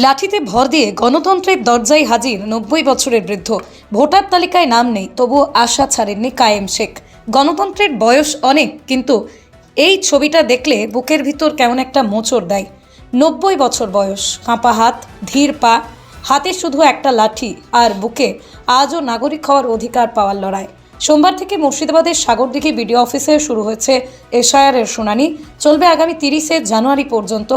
লাঠিতে ভর দিয়ে গণতন্ত্রের দরজায় হাজির নব্বই বছরের বৃদ্ধ। ভোটার তালিকায় নাম নেই, তবুও আশা ছাড়েননি কায়েম শেখ। গণতন্ত্রের বয়স অনেক, কিন্তু এই ছবিটা দেখলে বুকের ভিতর কেমন একটা মোচড় দেয়। নব্বই বছর বয়স, কাঁপা হাত, ধীর পা, হাতে শুধু একটা লাঠি আর বুকে আজও নাগরিক হওয়ার অধিকার পাওয়ার লড়াই। সোমবার থেকে মুর্শিদাবাদের সাগরদিঘি বিডিও অফিসে শুরু হয়েছে এশআইআরের শুনানি। চলবে আগামী তিরিশে জানুয়ারি পর্যন্ত।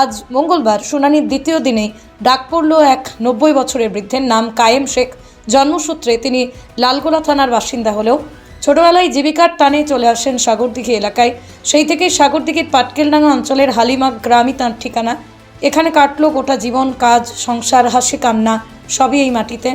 আজ মঙ্গলবার শুনানির দ্বিতীয় দিনেই ডাক পড়ল এক নব্বই বছরের বৃদ্ধের নাম কায়েম শেখ। জন্মসূত্রে তিনি লালগোলা থানার বাসিন্দা হলেও ছোটবেলায় জীবিকার টানে চলে আসেন সাগরদিঘি এলাকায়। সেই থেকেই সাগরদিঘির পাটকেলডাঙ্গা অঞ্চলের হালিমা গ্রামই তাঁর ঠিকানা। এখানে কাটলো গোটা জীবন, কাজ, সংসার, হাসি, কান্না সবই এই মাটিতে।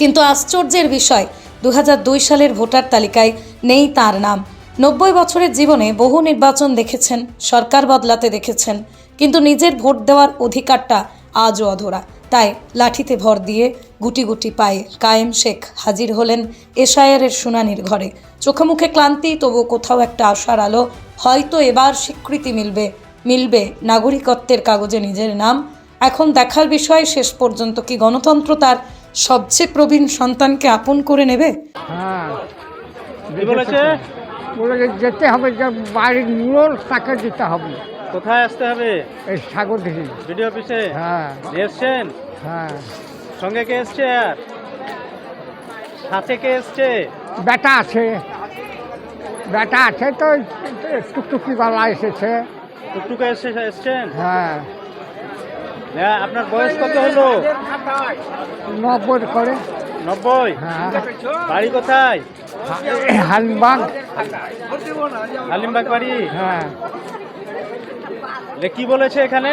কিন্তু আশ্চর্যের বিষয় দু হাজার দুই সালের ভোটার তালিকায় নেই তার নাম। নব্বই বছরের জীবনে বহু নির্বাচন দেখেছেন, সরকার বদলাতে দেখেছেন, কিন্তু নিজের ভোট দেওয়ার অধিকারটা আজও অধরা। তাই লাঠিতে ভর দিয়ে গুটি গুটি পায়ে কায়েম শেখ হাজির হলেন এশায়ারের শুনানির ঘরে। চোখে মুখে ক্লান্তি তবু কোথাও একটা আশার আলো। হয়তো এবার স্বীকৃতি মিলবে মিলবে নাগরিকত্বের কাগজে নিজের নাম। এখন দেখার বিষয়, শেষ পর্যন্ত কি গণতন্ত্র তার সবচেয়ে প্রবীণ সন্তানকে আপন করে নেবে? হ্যাঁ। কি বলেছে? বলে যেতে হবে যে বাড়ির মূল তাকে দিতে হবে। কোথায় আসতে হবে? এই সাগর দেখি ভিডিও অফিসে? হ্যাঁ। এসছেন? হ্যাঁ। সঙ্গে কে এসছে আর? সাথে কে এসছে? বেটা আছে। বেটা আছে তো টুকটুকি গলা এসেছে। টুকটুকে এসে এসছেন? হ্যাঁ। হ্যাঁ আপনার বয়স কত হলো? নব্বই করে। নব্বই? হ্যাঁ। বাড়ি কোথায়? হালবাগ আলিমবাগ বাড়ি? হ্যাঁ। কি বলেছে এখানে?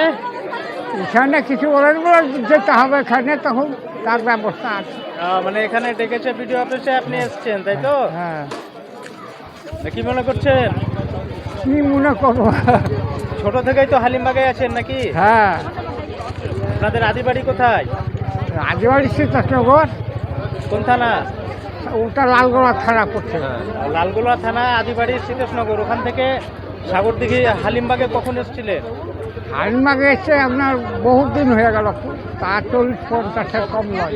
এখানে কিছু বলেন বলে যেতে হবে এখানে তখন তার ব্যবস্থা আছে। মানে এখানে ডেকেছে ভিডিও অফিসে আপনি এসছেন তাই তো? হ্যাঁ। কি মনে করছেন? কি মনে করব? ছোট থেকেই তো হালিমবাগে আছেন নাকি? হ্যাঁ। আপনাদের আদি বাড়ি কোথায়? রাজবাড়ি সীতানগর। কোন থানা? ওটা লালগোলা থানা করছে লালগোলা থানা আদিবাড়ি সীতেশনগর ওখান থেকে সাগরদিঘি হালিমবাগে কখন এসেছিলেন? হালিমবাগে এসে আপনার বহুত দিন হয়ে গেল। তা চল্লিশ পঞ্চাশের কম নয়।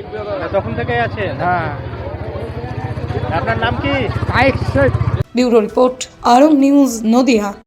তখন থেকে আছেন? হ্যাঁ। আপনার নাম কি? Sheikh bureau report Arong news Nadia.